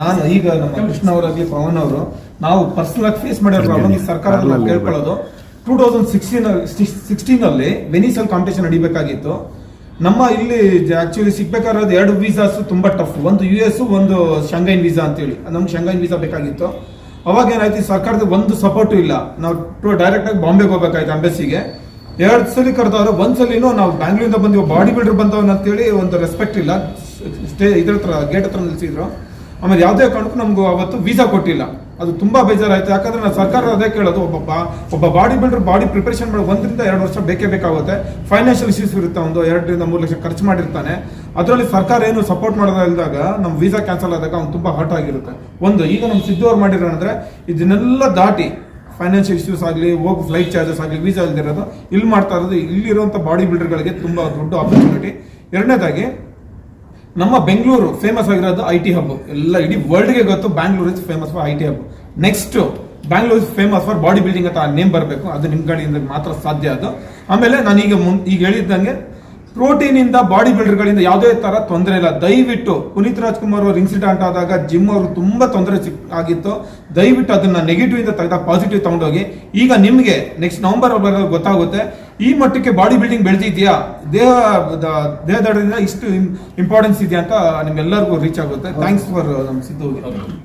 ನಾನು ಈಗ ನಮ್ಮ ಕೃಷ್ಣ ಅವರಾಗ್ಲಿ ಪವನ್ ಅವರು ನಾವು ಪರ್ಸನಲ್ ಆಗಿ ಫೇಸ್ ಮಾಡಿರೋ ಪ್ರಾಬ್ಲಮ್ ಈ ನಾವು ಕೇಳ್ಕೊಳ್ಳೋದು. ಟೂ ತೌಸಂಡ್ ಸಿಕ್ಸ್ಟೀನ್ ಸಿಕ್ಸ್ಟೀನ್ ಅಲ್ಲಿ ವೆನಿಸಲ್ ಕಾಂಪಿಟೇಷನ್ ನಡಿಬೇಕಾಗಿತ್ತು. ನಮ್ಮ ಇಲ್ಲಿ ಆಕ್ಚುಲಿ ಸಿಗ್ಬೇಕಾಗಿರೋದು ಎರಡು ವೀಸಾಸ್ ತುಂಬಾ ಟಫ್ ಒಂದು ಯು ಎಸ್ ಒಂದು ಶಂಗೈನ್ ವೀಸಾ ಅಂತೇಳಿ. ನಮ್ಗೆ ಶಂಗೈನ್ ವೀಸಾ ಬೇಕಾಗಿತ್ತು. ಅವಾಗ ಏನಾಯ್ತು ಸರ್ಕಾರದ ಒಂದು ಸಪೋರ್ಟು ಇಲ್ಲ. ನಾವು ಡೈರೆಕ್ಟ್ ಆಗಿ ಬಾಂಬೆಗೆ ಹೋಗ್ಬೇಕಾಯ್ತು ಅಂಬೆಸಿಗೆ ಎರಡು ಸಲ ಕರೆದವ್ರು ಒಂದ್ಸಲಿನೂ ನಾವು ಬ್ಯಾಂಗ್ಳೂರಿಂದ ಬಂದಿವ ಬಾಡಿ ಬಿಲ್ಡರ್ ಬಂದವನ್ ಅಂತೇಳಿ ಒಂದು ರೆಸ್ಪೆಕ್ಟ್ ಇಲ್ಲ. ಸ್ಟೇ ಇದ್ರ ಹತ್ರ ಗೇಟ್ ಹತ್ರ ನಿಲ್ಸಿದ್ರು. ಆಮೇಲೆ ಯಾವುದೇ ಕಾರಣಕ್ಕೂ ನಮ್ಗೆ ಅವತ್ತು ವೀಸಾ ಕೊಟ್ಟಿಲ್ಲ. ಅದು ತುಂಬಾ ಬೇಜಾರಾಯಿತು. ಯಾಕಂದ್ರೆ ನಾವು ಸರ್ಕಾರ ಅದೇ ಕೇಳೋದು, ಒಬ್ಬ ಒಬ್ಬ ಬಾಡಿ ಬಿಲ್ಡರ್ ಬಾಡಿ ಪ್ರಿಪರೇಷನ್ ಮಾಡಿ ಒಂದರಿಂದ ಎರಡು ವರ್ಷ ಬೇಕೇ ಬೇಕಾಗುತ್ತೆ. ಫೈನಾನ್ಷಿಯಲ್ ಇಶ್ಯೂಸ್ ಇರುತ್ತೆ, ಒಂದು ಎರಡರಿಂದ ಮೂರು ಲಕ್ಷ ಖರ್ಚು ಮಾಡಿರ್ತಾನೆ. ಅದರಲ್ಲಿ ಸರ್ಕಾರ ಏನು ಸಪೋರ್ಟ್ ಮಾಡೋದ ಇಲ್ದಾಗ ನಮ್ಮ ವೀಸಾ ಕ್ಯಾನ್ಸಲ್ ಆದಾಗ ಅವ್ನು ತುಂಬಾ ಹರ್ಟ್ ಆಗಿರುತ್ತೆ. ಒಂದು, ಈಗ ನಮ್ಮ ಸಿದ್ದು ಅವ್ರು ಮಾಡಿರೋ ಅಂದ್ರೆ, ಇದನ್ನೆಲ್ಲ ದಾಟಿ ಫೈನಾನ್ಷಿಯಲ್ ಇಶ್ಯೂಸ್ ಆಗಲಿ, ಹೋಗಿ ಫ್ಲೈಟ್ ಚಾರ್ಜಸ್ ಆಗಲಿ, ವೀಸಾ ಇಲ್ದಿರೋದು ಇಲ್ಲಿ ಮಾಡ್ತಾ ಇರೋದು ಇಲ್ಲಿರುವಂಥ ಬಾಡಿ ಬಿಲ್ಡರ್ಗಳಿಗೆ ತುಂಬ ದೊಡ್ಡ ಆಪರ್ಚುನಿಟಿ ಎರಡನೇದಾಗಿ ನಮ್ಮ ಬೆಂಗಳೂರು ಫೇಮಸ್ ಆಗಿರೋದು ಐ ಟಿ ಹಬ್ ಎಲ್ಲ ಇಡೀ ವರ್ಲ್ಡ್ಗೆ ಗೊತ್ತು Bangalore is famous for I T hub next Bangalore is famous for body building ಅಂತ ನೇಮ್ ಬರಬೇಕು. ಅದು ನಿಮ್ಮ ಕಡೆಯಿಂದ ಮಾತ್ರ ಸಾಧ್ಯ ಅದು. ಆಮೇಲೆ ನಾನೀಗ ಮುನ್ ಈಗ ಹೇಳಿದ್ದಂಗೆ ಪ್ರೋಟೀನ್ ಇಂದ ಬಾಡಿ ಬಿಲ್ಡರ್ಗಳಿಂದ ಯಾವುದೇ ತರ ತೊಂದರೆ ಇಲ್ಲ. ದಯವಿಟ್ಟು ಪುನೀತ್ ರಾಜ್ಕುಮಾರ್ ಅವರು ಇನ್ಸಿಡೆಂಟ್ ಆದಾಗ ಜಿಮ್ ಅವರು ತುಂಬಾ ತೊಂದರೆ ಸಿಕ್ ಆಗಿತ್ತು. ದಯವಿಟ್ಟು ಅದನ್ನ ನೆಗೆಟಿವ್ ಇಂದ ತೆಗೆದ ಪಾಸಿಟಿವ್ ತಗೊಂಡೋಗಿ. ಈಗ ನಿಮಗೆ ನೆಕ್ಸ್ಟ್ ನವೆಂಬರ್ ಗೊತ್ತಾಗುತ್ತೆ. ಈ ಮಟ್ಟಕ್ಕೆ ಬಾಡಿ ಬಿಲ್ಡಿಂಗ್ ಬೆಳೆದಿದ್ಯಾ? ದೇಹ ದೇಹದಿಂದ ದೇಹದಡದಿಂದ ಇಷ್ಟು ಇಂಪಾರ್ಟೆನ್ಸ್ ಇದೆಯಾ ಅಂತ ನಿಮ್ಗೆಲ್ಲರಿಗೂ ರೀಚ್ ಆಗುತ್ತೆ. ಥ್ಯಾಂಕ್ಸ್ ಫಾರ್ ನಮ್ಮ ಸಿದ್ದು